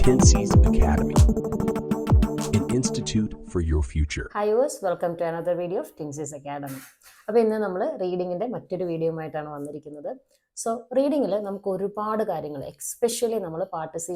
Tensees Academy, an institute for your future. Hi viewers welcome to another video of Tensees academy അപ്പോൾ ഇന്ന് നമ്മൾ റീഡിങ്ങിന്റെ മറ്റൊരു വീഡിയോയുമായിട്ടാണ് വന്നിരിക്കുന്നത് സോ റീഡിങ്ങിൽ നമുക്ക് ഒരുപാട് കാര്യങ്ങൾ എക്സ്പെഷ്യലി നമ്മൾ പാർട്ട് സി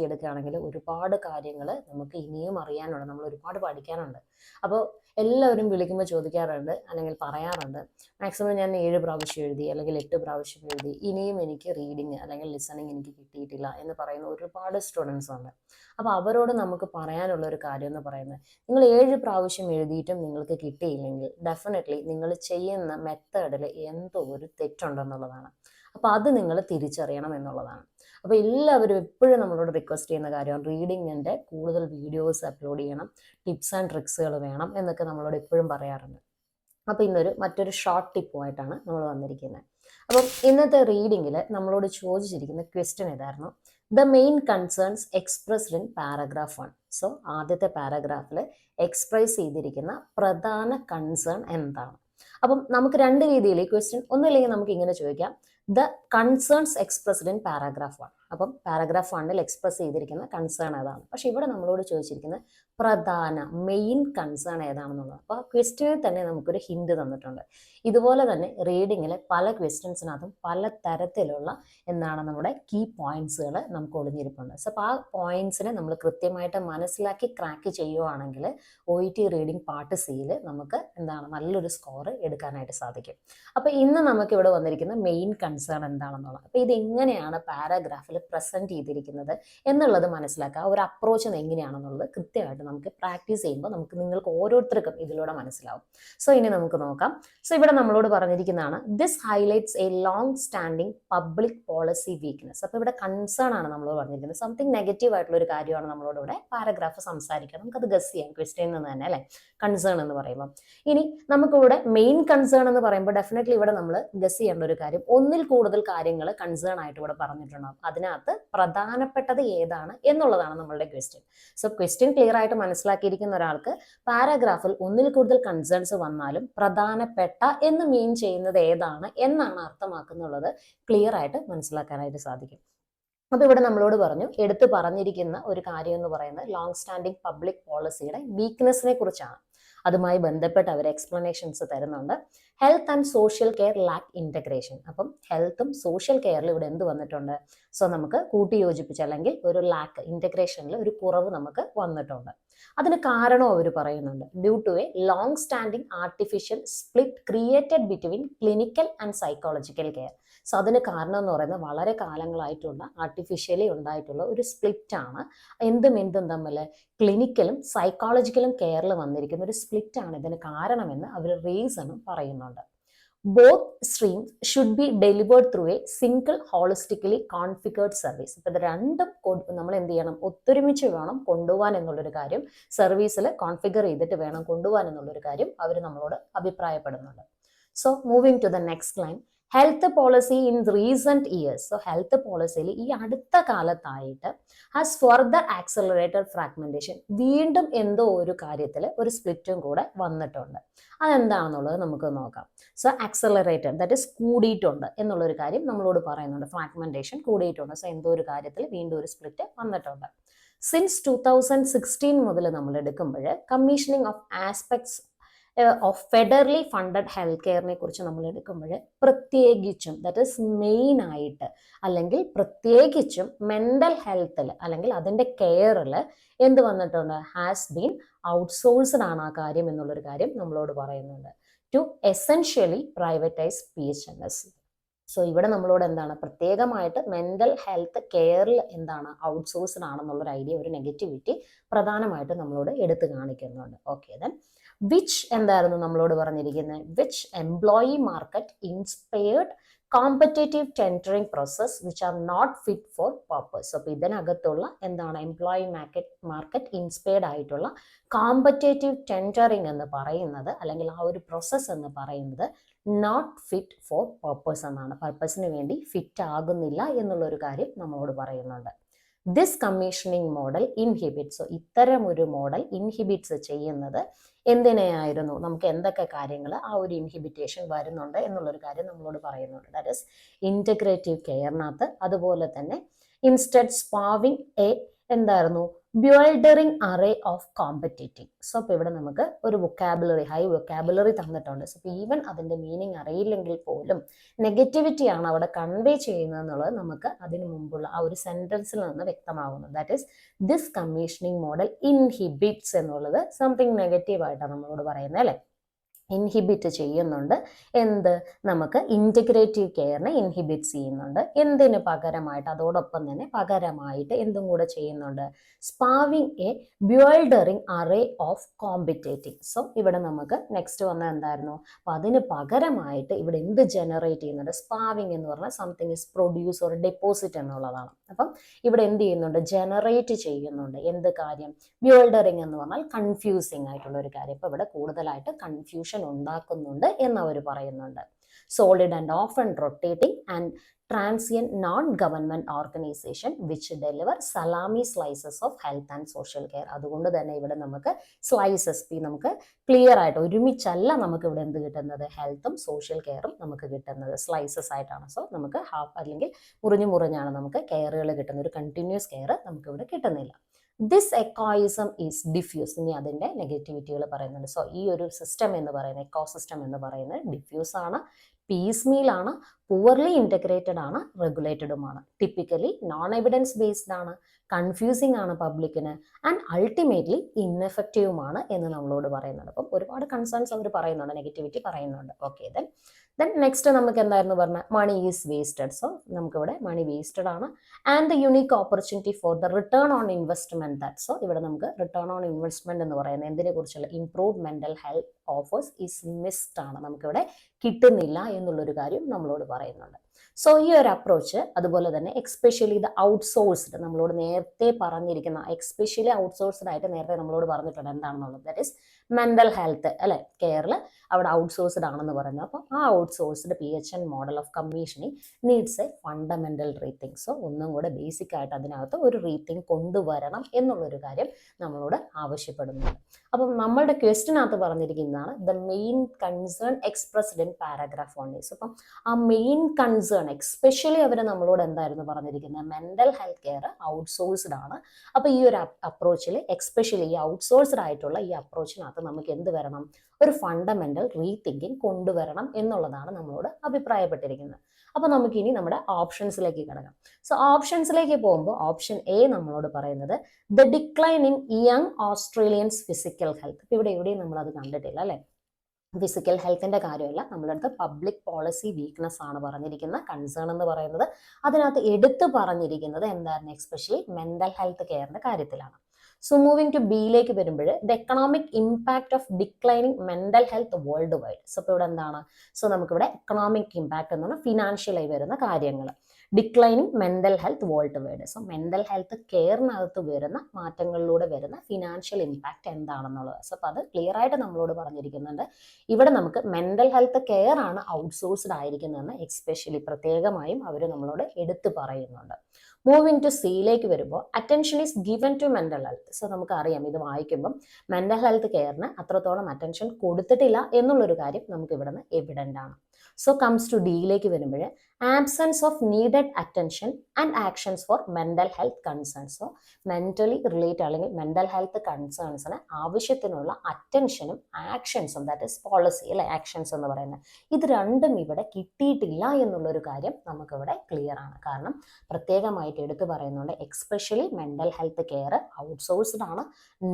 ഒരുപാട് കാര്യങ്ങൾ നമുക്ക് ഇനിയും അറിയാനുണ്ട് നമ്മൾ ഒരുപാട് പഠിക്കാനുണ്ട്. അപ്പോൾ എല്ലാവരും വിളിക്കുമ്പോൾ ചോദിക്കാറുണ്ട് അല്ലെങ്കിൽ പറയാറുണ്ട് മാക്സിമം ഞാൻ ഏഴ് പ്രാവശ്യം എഴുതി അല്ലെങ്കിൽ എട്ട് പ്രാവശ്യം എഴുതി ഇനിയും എനിക്ക് റീഡിങ് അല്ലെങ്കിൽ ലിസണിങ് എനിക്ക് കിട്ടിയിട്ടില്ല എന്ന് പറയുന്ന ഒരുപാട് സ്റ്റുഡൻസ് ഉണ്ട്. അപ്പോൾ അവരോട് നമുക്ക് പറയാനുള്ള ഒരു കാര്യം എന്ന് പറയുന്നത് നിങ്ങൾ ഏഴ് പ്രാവശ്യം എഴുതിയിട്ടും നിങ്ങൾക്ക് കിട്ടിയില്ലെങ്കിൽ ഡെഫിനറ്റ്ലി നിങ്ങൾ ചെയ്യുന്ന മെത്തേഡിൽ എന്തോ ഒരു തെറ്റുണ്ടെന്നുള്ളതാണ്. അപ്പോൾ അത് നിങ്ങൾ തിരിച്ചറിയണം എന്നുള്ളതാണ്. അപ്പോൾ എല്ലാവരും എപ്പോഴും നമ്മളോട് റിക്വസ്റ്റ് ചെയ്യുന്ന കാര്യമാണ് റീഡിങ്ങിന്റെ കൂടുതൽ വീഡിയോസ് അപ്ലോഡ് ചെയ്യണം ടിപ്സ് ആൻഡ് ട്രിക്സുകൾ വേണം എന്നൊക്കെ നമ്മളോട് എപ്പോഴും പറയാറുണ്ട്. അപ്പോൾ ഇന്നൊരു മറ്റൊരു ഷോർട്ട് ടിപ്പുമായിട്ടാണ് നമ്മൾ വന്നിരിക്കുന്നത് അപ്പം ഇന്നത്തെ റീഡിങ്ങിൽ നമ്മളോട് ചോദിച്ചിരിക്കുന്ന ക്വസ്റ്റ്യൻ ഇതായിരുന്നു the main concerns expressed in paragraph one so ആദ്യത്തെ പാരഗ്രാഫിൽ എക്സ്പ്രസ് ചെയ്തിരിക്കുന്ന പ്രധാന കൺസേൺ എന്താണ്? അപ്പം നമുക്ക് രണ്ട് രീതിയിൽ ഈ ക്വസ്റ്റ്യൻ ഒന്നുമില്ലെങ്കിൽ നമുക്ക് ഇങ്ങനെ ചോദിക്കാം. The concerns expressed in paragraph one അപ്പം പാരഗ്രാഫ് വണ്ണിൽ എക്സ്പ്രസ് ചെയ്തിരിക്കുന്ന കൺസേൺ ഏതാണ്. പക്ഷെ ഇവിടെ നമ്മളോട് ചോദിച്ചിരിക്കുന്ന പ്രധാന മെയിൻ കൺസേൺ ഏതാണെന്നുള്ളത്. അപ്പോൾ ക്വസ്റ്റ്യനിൽ തന്നെ നമുക്കൊരു ഹിന്റ് തന്നിട്ടുണ്ട്. ഇതുപോലെ തന്നെ റീഡിങ്ങിലെ പല ക്വസ്റ്റ്യൻസിനകത്തും പല തരത്തിലുള്ള എന്താണ് നമ്മുടെ കീ പോയിന്റ്സുകൾ നമുക്ക് ഒളിഞ്ഞിരിപ്പുണ്ട്. സോ അപ്പോൾ ആ പോയിന്റ്സിനെ നമ്മൾ കൃത്യമായിട്ട് മനസ്സിലാക്കി ക്രാക്ക് ചെയ്യുവാണെങ്കിൽ O E T reading part സിയിൽ നമുക്ക് എന്താണ് നല്ലൊരു സ്കോർ എടുക്കാനായിട്ട് സാധിക്കും. അപ്പോൾ ഇന്ന് നമുക്ക് ഇവിടെ വന്നിരിക്കുന്ന മെയിൻ കൺസേൺ എന്താണെന്നുള്ളത്. അപ്പോൾ ഇതെങ്ങനെയാണ് പാരാഗ്രാഫിൽ പ്രസന്റ് ചെയ്തിരിക്കുന്നത് എന്നുള്ളത് മനസ്സിലാക്കുക. ഒരു അപ്രോച്ച് എങ്ങനെയാണെന്നുള്ളത് കൃത്യമായിട്ട് നമുക്ക് പ്രാക്ടീസ് ചെയ്യുമ്പോൾ നമുക്ക് നിങ്ങൾക്ക് ഓരോരുത്തർക്കും ഇതിലൂടെ മനസ്സിലാവും. സോ ഇനി നമുക്ക് നോക്കാം. സോ ഇവിടെ നമ്മളോട് പറഞ്ഞിരിക്കുന്നതാണ് this highlights a long standing public policy weakness അപ്പോൾ ഇവിടെ കൺസേൺ ആണ് നമ്മളോട് പറഞ്ഞിരിക്കുന്നത്. സംതിങ് നെഗറ്റീവ് ആയിട്ടുള്ള ഒരു കാര്യമാണ് നമ്മളോട് ഇവിടെ പാരഗ്രാഫ് സംസാരിക്കുക. നമുക്കത് ഗസ് ചെയ്യാം. ക്വസ്റ്റ്യൻ നിന്ന് തന്നെ അല്ലേ? കൺസേൺ എന്ന് പറയുമ്പോൾ ഇനി നമുക്കിവിടെ മെയിൻ കൺസേൺ എന്ന് പറയുമ്പോൾ ഡെഫിനറ്റ്ലി ഇവിടെ നമ്മൾ ഗസ് ചെയ്യേണ്ട ഒരു കാര്യം. ഒന്നിൽ കൂടുതൽ കാര്യങ്ങൾ കൺസേൺ ആയിട്ട് ഇവിടെ പറഞ്ഞിട്ടുണ്ടാവും. അതിനകത്ത് പ്രധാനപ്പെട്ടത് ഏതാണ് എന്നുള്ളതാണ് നമ്മളുടെ ക്വസ്റ്റ്യൻ സോ ക്വസ്റ്റ്യൻ ക്ലിയർ ആയിട്ട് മനസ്സിലാക്കിയിരിക്കുന്ന ഒരാൾക്ക് പാരാഗ്രാഫിൽ ഒന്നിൽ കൂടുതൽ കൺസേൺസ് വന്നാലും പ്രധാനപ്പെട്ട എന്ന് മീൻ ചെയ്യുന്നത് ഏതാണ് എന്നാണ് അർത്ഥമാക്കുന്നുള്ളത് ക്ലിയർ ആയിട്ട് മനസ്സിലാക്കാനായിട്ട് സാധിക്കും. അപ്പോൾ ഇവിടെ നമ്മളോട് പറഞ്ഞു എടുത്തു പറഞ്ഞിരിക്കുന്ന ഒരു കാര്യം എന്ന് പറയുന്നത് ലോങ് സ്റ്റാൻഡിങ് പബ്ലിക് പോളിസിയുടെ വീക്ക്നെസ്സിനെ കുറിച്ചാണ്. അതുമായി ബന്ധപ്പെട്ട് അവർ എക്സ്പ്ലനേഷൻസ് തരുന്നുണ്ട്. Health and social care lack integration അപ്പം ഹെൽത്തും സോഷ്യൽ കെയറിൽ ഇവിടെ എന്ത് വന്നിട്ടുണ്ട്? സോ നമുക്ക് കൂട്ടിയോജിപ്പിച്ച് അല്ലെങ്കിൽ ഒരു ലാക്ക് ഇന്റഗ്രേഷനിൽ ഒരു കുറവ് നമുക്ക് വന്നിട്ടുണ്ട്. അതിന് കാരണവും അവർ പറയുന്നുണ്ട്. Due to a long standing artificial split created between clinical and psychological care so അതിന് കാരണം എന്ന് പറയുന്നത് വളരെ കാലങ്ങളായിട്ടുള്ള ആർട്ടിഫിഷ്യലി ഉണ്ടായിട്ടുള്ള ഒരു സ്പ്ലിറ്റ് ആണ്. എന്തും എന്തും തമ്മിൽ ക്ലിനിക്കലും സൈക്കോളജിക്കലും കെയറിൽ വന്നിരിക്കുന്ന ഒരു സ്പ്ലിറ്റ് ആണ്. ഇതിന് കാരണമെന്ന് അവർ റീസണും പറയുന്നുണ്ട്. Both streams should be delivered through a single holistically configured service ഇപ്പം ഇത് രണ്ടും നമ്മൾ എന്ത് ചെയ്യണം? ഒത്തൊരുമിച്ച് വേണം കൊണ്ടുപോകാൻ എന്നുള്ളൊരു കാര്യം. സർവീസിൽ കോൺഫിഗർ ചെയ്തിട്ട് വേണം കൊണ്ടുപോകാൻ എന്നുള്ളൊരു കാര്യം അവർ നമ്മളോട് അഭിപ്രായപ്പെടുന്നുണ്ട്. So moving to the next line health policy in recent years so health പോളിസിയിൽ ഈ അടുത്ത കാലത്തായിട്ട് ഹാസ് ഫർദർ ആക്സലറേറ്റഡ് ഫ്രാഗ്മെന്റേഷൻ വീണ്ടും എന്തോ ഒരു കാര്യത്തിൽ ഒരു സ്പ്ലിറ്റും കൂടെ വന്നിട്ടുണ്ട്. അതെന്താണെന്നുള്ളത് നമുക്ക് നോക്കാം. സോ ആക്സലറേറ്റഡ് ദാറ്റ് ഇസ് കൂടിയിട്ടുണ്ട് എന്നുള്ളൊരു കാര്യം നമ്മളോട് പറയുന്നുണ്ട്. ഫ്രാഗ്മെന്റേഷൻ കൂടിയിട്ടുണ്ട്. സോ എന്തോ ഒരു കാര്യത്തിൽ വീണ്ടും ഒരു സ്പ്ലിറ്റ് വന്നിട്ടുണ്ട്. സിൻസ് ടൂ തൗസൻഡ് സിക്സ്റ്റീൻ മുതൽ നമ്മൾ എടുക്കുമ്പോൾ commissioning of aspects of federally funded health കെയറിനെ കുറിച്ച് നമ്മൾ എടുക്കുമ്പോൾ പ്രത്യേകിച്ചും ദാറ്റ് ഇസ് മെയിൻ ആയിട്ട് അല്ലെങ്കിൽ പ്രത്യേകിച്ചും മെന്റൽ ഹെൽത്തിൽ അല്ലെങ്കിൽ അതിന്റെ കെയറിൽ എന്ത് വന്നിട്ടുണ്ട്? ഹാസ് ബീൻ ഔട്ട്സോഴ്സ്ഡ് ആണ് ആ കാര്യം എന്നുള്ളൊരു കാര്യം നമ്മളോട് പറയുന്നുണ്ട്. To essentially privatise P H N S so ഇവിടെ നമ്മളോട് എന്താണ്? പ്രത്യേകമായിട്ട് മെന്റൽ ഹെൽത്ത് കെയറിൽ എന്താണ് ഔട്ട്സോഴ്സ്ഡ് ആണെന്നുള്ളൊരു ഐഡിയ ഒരു നെഗറ്റിവിറ്റി പ്രധാനമായിട്ടും നമ്മളോട് എടുത്തു കാണിക്കുന്നുണ്ട്. ഓക്കെ ദെൻ വിച്ച് എന്തായിരുന്നു നമ്മളോട് പറഞ്ഞിരിക്കുന്നത് which employee market inspired competitive tendering process which are not fit for purpose അപ്പോൾ ഇതിനകത്തുള്ള എന്താണ് എംപ്ലോയി മാർക്കറ്റ് മാർക്കറ്റ് ഇൻസ്പയർഡ് ആയിട്ടുള്ള കോമ്പറ്റേറ്റീവ് ടെൻഡറിങ് എന്ന് പറയുന്നത് അല്ലെങ്കിൽ ആ ഒരു പ്രോസസ്സ് എന്ന് പറയുന്നത് നോട്ട് ഫിറ്റ് ഫോർ പർപ്പസ് എന്നാണ്. പർപ്പസിന് വേണ്ടി ഫിറ്റ് ആകുന്നില്ല എന്നുള്ളൊരു കാര്യം നമ്മളോട് പറയുന്നുണ്ട്. ദിസ് കമ്മീഷനിങ് മോഡൽ ഇൻഹിബിറ്റ്സ് ഇത്തരം ഒരു മോഡൽ ഇൻഹിബിറ്റ്സ് ചെയ്യുന്നത് എന്തിനെയായിരുന്നു? നമുക്ക് എന്തൊക്കെ കാര്യങ്ങൾ ആ ഒരു ഇൻഹിബിറ്റേഷൻ വരുന്നുണ്ട് എന്നുള്ളൊരു കാര്യം നമ്മളോട് പറയുന്നുണ്ട്. ദാറ്റ് ഇസ് ഇന്റഗ്രേറ്റീവ് കെയറിനകത്ത് അതുപോലെ തന്നെ ഇൻസ്റ്റഡ് സ്പാവിങ് എ എന്തായിരുന്നു? Bewildering array of competitive so അപ്പോൾ ഇവിടെ നമുക്ക് ഒരു വൊക്കാബുലറി ഹൈ വൊക്കാബുലറി തന്നിട്ടുണ്ട്. സോ ഈവൻ അതിന്റെ മീനിങ് അറിയില്ലെങ്കിൽ പോലും നെഗറ്റിവിറ്റി ആണ് അവിടെ കൺവേ ചെയ്യുന്നത് എന്നുള്ളത് നമുക്ക് അതിന് മുമ്പുള്ള ആ ഒരു സെന്റൻസിൽ നിന്ന് വ്യക്തമാകുന്നു. That is this commissioning model inhibits എന്നുള്ളത് സംതിങ് നെഗറ്റീവ് ആയിട്ടാണ് നമ്മളോട് പറയുന്നത് അല്ലേ? ഇൻഹിബിറ്റ് ചെയ്യുന്നുണ്ട്. എന്ത്? നമുക്ക് ഇന്റഗ്രേറ്റീവ് കെയറിനെ ഇൻഹിബിറ്റ് ചെയ്യുന്നുണ്ട്. എന്തിന് പകരമായിട്ട്? അതോടൊപ്പം തന്നെ പകരമായിട്ട് എന്തും കൂടെ ചെയ്യുന്നുണ്ട്. Spawning a bewildering array of competing so ഇവിടെ നമുക്ക് നെക്സ്റ്റ് വന്ന എന്തായിരുന്നു? അപ്പം അതിന് പകരമായിട്ട് ഇവിടെ എന്ത് ജനറേറ്റ് ചെയ്യുന്നുണ്ട്? സ്പാവിങ് എന്ന് പറഞ്ഞാൽ something is produce or deposit എന്നുള്ളതാണ്. അപ്പം ഇവിടെ എന്ത് ചെയ്യുന്നുണ്ട്? ജനറേറ്റ് ചെയ്യുന്നുണ്ട്. എന്ത് കാര്യം? ബ്യോൾഡറിങ് എന്ന് പറഞ്ഞാൽ കൺഫ്യൂസിങ് ആയിട്ടുള്ള ഒരു കാര്യം. ഇപ്പം ഇവിടെ കൂടുതലായിട്ട് കൺഫ്യൂഷൻ ഉണ്ടാക്കുന്നുണ്ട് എന്ന് അവർ പറയുന്നുണ്ട്. Solid and often rotating and non government organisation which deliver salami slices of health and social care അതുകൊണ്ട് തന്നെ ഇവിടെ നമുക്ക് സ്ലൈസസ് പി നമുക്ക് ക്ലിയർ ആയിട്ട് ഒരുമിച്ചല്ല നമുക്ക് ഇവിടെ എന്ത് കിട്ടുന്നത്? ഹെൽത്തും സോഷ്യൽ കെയറും നമുക്ക് കിട്ടുന്നത്. സ്ലൈസസ് ആയിട്ടാണ്. സോ നമുക്ക് ഹാഫ് അല്ലെങ്കിൽ മുറിഞ്ഞു മുറിഞ്ഞാണ് നമുക്ക് കെയറുകൾ കിട്ടുന്നത്. ഒരു കണ്ടിന്യൂസ് കെയർ നമുക്ക് ഇവിടെ കിട്ടുന്നില്ല. ദിസ് എക്കോയിസം ഈസ് ഡിഫ്യൂസ് ഇനി അതിന്റെ നെഗറ്റിവിറ്റികൾ പറയുന്നുണ്ട്. സോ ഈ ഒരു സിസ്റ്റം എന്ന് പറയുന്നത് എക്കോ സിസ്റ്റം എന്ന് പറയുന്നത് ഡിഫ്യൂസ് ആണ് പീസ് മീൽ ആണ് പുവർലി ഇന്റഗ്രേറ്റഡ് ആണ് റെഗുലേറ്റഡുമാണ് ടിപ്പിക്കലി നോൺ എവിഡൻസ് ബേസ്ഡ് ആണ് കൺഫ്യൂസിങ് ആണ് പബ്ലിക്കിന് ആൻഡ് അൾട്ടിമേറ്റ്ലി ഇൻഎഫക്റ്റീവുമാണ് എന്ന് നമ്മളോട് പറയുന്നുണ്ട്. അപ്പം ഒരുപാട് കൺസേൺസ് അവർ പറയുന്നുണ്ട് നെഗറ്റിവിറ്റി പറയുന്നുണ്ട്. ഓക്കെ ദെൻ ദെൻ നെക്സ്റ്റ് നമുക്ക് എന്തായിരുന്നു പറഞ്ഞാൽ മണി ഈസ് വേസ്റ്റഡ് സോ നമുക്കിവിടെ മണി വേസ്റ്റഡ് ആണ് and the unique opportunity for the return on investment that so ഇവിടെ നമുക്ക് റിട്ടേൺ ഓൺ ഇൻവെസ്റ്റ്മെന്റ് എന്ന് പറയുന്നത് എന്തിനെ കുറിച്ചുള്ള improve mental health offers is missed ആണ്. നമുക്കിവിടെ കിട്ടുന്നില്ല എന്നുള്ളൊരു കാര്യം നമ്മളോട് പറയുന്നുണ്ട്. സോ ഈ ഒരു അപ്രോച്ച് അതുപോലെ തന്നെ എക്സ്പെഷ്യലി ഇത് ഔട്ട്സോഴ്സ്ഡ് നമ്മളോട് നേരത്തെ പറഞ്ഞിരിക്കുന്ന എക്സ്പെഷ്യലി ഔട്ട്സോഴ്സ്ഡ് ആയിട്ട് നേരത്തെ നമ്മളോട് പറഞ്ഞിട്ടുണ്ട് എന്താണെന്നുള്ളത്. ദാറ്റ് ഇസ് മെന്റൽ ഹെൽത്ത് അല്ലെ? കെയറിൽ അവിടെ ഔട്ട്സോഴ്സ്ഡ് ആണെന്ന് പറഞ്ഞു. അപ്പോൾ ആ outsourced P H N model of commissioning needs a fundamental rethink so ഒന്നും കൂടെ ബേസിക് ആയിട്ട് അതിനകത്ത് ഒരു റീത്തിങ് കൊണ്ടുവരണം എന്നുള്ളൊരു കാര്യം നമ്മളോട് ആവശ്യപ്പെടുന്നുണ്ട്. അപ്പം നമ്മളുടെ ക്വസ്റ്റിനകത്ത് പറഞ്ഞിരിക്കുന്നതാണ് the main concern expressed in paragraph on is അപ്പം ആ മെയിൻ കൺസേൺ എക്സ്പെഷ്യലി അവർ നമ്മളോട് എന്തായിരുന്നു പറഞ്ഞിരിക്കുന്നത് മെന്റൽ ഹെൽത്ത് കെയർ ഔട്ട്സോഴ്സ്ഡ് ആണ്. അപ്പോൾ ഈ ഒരു അപ്രോച്ചിൽ എക്സ്പെഷ്യലി ഈ ഔട്ട്സോഴ്സ്ഡ് ആയിട്ടുള്ള ഈ അപ്രോച്ചിനകത്ത് നമുക്ക് എന്ത് വരണം? ഒരു ഫണ്ടമെന്റൽ റീതിങ്കിങ് കൊണ്ടുവരണം എന്നുള്ളതാണ് നമ്മളോട് അഭിപ്രായപ്പെട്ടിരിക്കുന്നത്. അപ്പോൾ നമുക്കിനി നമ്മുടെ ഓപ്ഷൻസിലേക്ക് കിടക്കാം. സോ ഓപ്ഷൻസിലേക്ക് പോകുമ്പോൾ ഓപ്ഷൻ എ നമ്മളോട് പറയുന്നത് the decline in young Australians physical health ഇവിടെ എവിടെയും നമ്മൾ അത് കണ്ടിട്ടില്ല അല്ലേ? ഫിസിക്കൽ ഹെൽത്തിന്റെ കാര്യമല്ല നമ്മളടുത്ത് പബ്ലിക് പോളിസി വീക്ക്നെസ് ആണ് പറഞ്ഞിരിക്കുന്ന കൺസേൺ എന്ന് പറയുന്നത്. അതിനകത്ത് എടുത്തു പറഞ്ഞിരിക്കുന്നത് എന്തായിരുന്നു? എക്സ്പെഷ്യലി മെന്റൽ ഹെൽത്ത് കെയറിന്റെ കാര്യത്തിലാണ്. സോ മൂവിങ് ടു ബിയിലേക്ക് വരുമ്പോൾ the economic impact of declining mental health world wide so ഇപ്പോൾ ഇവിടെ എന്താണ്? സോ നമുക്കിവിടെ എക്കണോമിക് ഇമ്പാക്ട് എന്ന് പറഞ്ഞാൽ ഫിനാൻഷ്യലായി വരുന്ന കാര്യങ്ങൾ declining mental health world wide so mental health കെയറിനകത്ത് വരുന്ന മാറ്റങ്ങളിലൂടെ വരുന്ന ഫിനാൻഷ്യൽ ഇമ്പാക്റ്റ് എന്താണെന്നുള്ളത്. സോ അപ്പോൾ അത് ക്ലിയർ ആയിട്ട് നമ്മളോട് പറഞ്ഞിരിക്കുന്നുണ്ട്. ഇവിടെ നമുക്ക് മെന്റൽ ഹെൽത്ത് കെയർ ആണ് ഔട്ട്സോഴ്സ്ഡ് ആയിരിക്കുന്നതെന്ന് എക്സ്പെഷ്യലി പ്രത്യേകമായും അവർ നമ്മളോട് എടുത്തു പറയുന്നുണ്ട്. മൂവിങ് ടു സിയിലേക്ക് വരുമ്പോൾ attention is given to mental health so നമുക്ക് അറിയാം ഇത് വായിക്കുമ്പം മെന്റൽ ഹെൽത്ത് കെയറിന് അത്രത്തോളം അറ്റൻഷൻ കൊടുത്തിട്ടില്ല എന്നുള്ളൊരു കാര്യം നമുക്ക് ഇവിടെ നിന്ന് എവിഡന്റ് ആണ് സോ കംസ് ടു ഡിയിലേക്ക് വരുമ്പോൾ absence of needed attention and actions for mental health concerns so mentally relate അല്ലെങ്കിൽ മെന്റൽ ഹെൽത്ത് കൺസേൺസിന് ആവശ്യത്തിനുള്ള അറ്റൻഷനും ആക്ഷൻസും ദാറ്റ് ഇസ് പോളിസി അല്ലെ ആക്ഷൻസ് എന്ന് പറയുന്നത്. ഇത് രണ്ടും ഇവിടെ കിട്ടിയിട്ടില്ല എന്നുള്ളൊരു കാര്യം നമുക്കിവിടെ ക്ലിയർ ആണ്. കാരണം പ്രത്യേകമായിട്ട് എടുത്തു പറയുന്നുണ്ട് especially mental health care outsourced ആണ്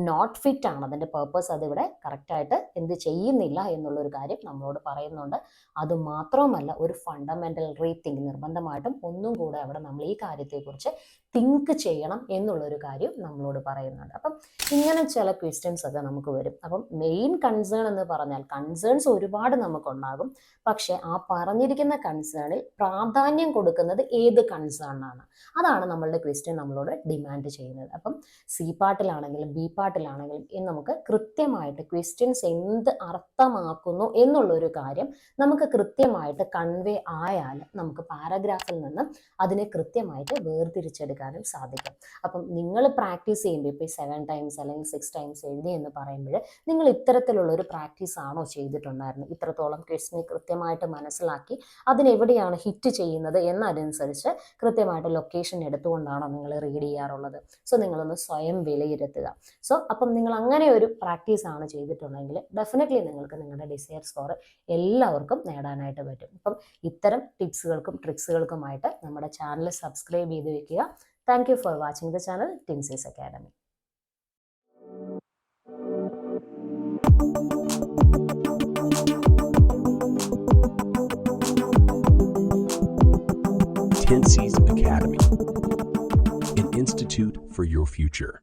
നോട്ട് ഫിറ്റ് ആണ്. അതിന്റെ പേർപ്പസ് അതിവിടെ കറക്റ്റായിട്ട് എന്ത് ചെയ്യുന്നില്ല എന്നുള്ളൊരു കാര്യം നമ്മളോട് പറയുന്നുണ്ട്. അത് മാത്രവുമല്ല ഒരു ഫണ്ടമെന്റൽ റീതിങ്ക് നിർബന്ധമായിട്ടും ഒന്നും കൂടെ അവിടെ നമ്മൾ ഈ കാര്യത്തെക്കുറിച്ച് തിങ്ക് ചെയ്യണം എന്നുള്ളൊരു കാര്യം നമ്മളോട് പറയുന്നുണ്ട്. അപ്പം ഇങ്ങനെ ചില ക്വസ്റ്റ്യൻസ് ഒക്കെ നമുക്ക് വരും. അപ്പം മെയിൻ കൺസേൺ എന്ന് പറഞ്ഞാൽ കൺസേൺസ് ഒരുപാട് നമുക്കുണ്ടാകും. പക്ഷേ ആ പറഞ്ഞിരിക്കുന്ന കൺസേണിൽ പ്രാധാന്യം കൊടുക്കുന്നത് ഏത് കൺസേണാണ് അതാണ് നമ്മളുടെ ക്വസ്റ്റ്യൻ നമ്മളോട് ഡിമാൻഡ് ചെയ്യുന്നത്. അപ്പം സി പാട്ടിലാണെങ്കിലും ബി പാർട്ടിലാണെങ്കിലും നമുക്ക് കൃത്യമായിട്ട് ക്വസ്റ്റ്യൻസ് എന്ത് അർത്ഥമാക്കുന്നു എന്നുള്ളൊരു കാര്യം നമുക്ക് കൃത്യമായിട്ട് കൺവേ ആയാൽ നമുക്ക് പാരഗ്രാഫിൽ നിന്ന് അതിനെ കൃത്യമായിട്ട് വേർതിരിച്ചെടുക്കാനും സാധിക്കും. അപ്പം നിങ്ങൾ പ്രാക്ടീസ് ചെയ്യുമ്പോൾ ഇപ്പോൾ സെവൻ ടൈംസ് അല്ലെങ്കിൽ സിക്സ് ടൈംസ് എഴുതി എന്ന് പറയുമ്പോൾ നിങ്ങൾ ഇത്തരത്തിലുള്ള ഒരു പ്രാക്ടീസ് ആണോ ചെയ്തിട്ടുണ്ടായിരുന്നത്? ഇത്രത്തോളം ക്വസ്റ്റിനെ കൃത്യമായിട്ട് മനസ്സിലാക്കി അതിനെവിടെയാണ് ഹിറ്റ് ചെയ്യുന്നത് എന്നതനുസരിച്ച് കൃത്യമായിട്ട് ലൊക്കേഷൻ എടുത്തുകൊണ്ടാണോ നിങ്ങൾ റീഡ് ചെയ്യാറുള്ളത്. സോ നിങ്ങളൊന്ന് സ്വയം വിലയിരുത്തുക. സോ അപ്പം നിങ്ങൾ അങ്ങനെ ഒരു പ്രാക്ടീസ് ആണ് ചെയ്തിട്ടുണ്ടെങ്കിൽ ഡെഫിനറ്റ്ലി നിങ്ങൾക്ക് നിങ്ങളുടെ ഡിസയർ സ്കോർ എല്ലാവർക്കും നേടാനായിട്ട് പറ്റും. അപ്പം ഇത്തരം ടിപ്സുകൾക്കും ട്രിക്സുകൾക്കുമായിട്ട് നമ്മുടെ ചാനൽ സബ്സ്ക്രൈബ് ചെയ്ത് വെക്കുക thank for watching the channel Tenses Academy Tenses Academy, an institute for your future.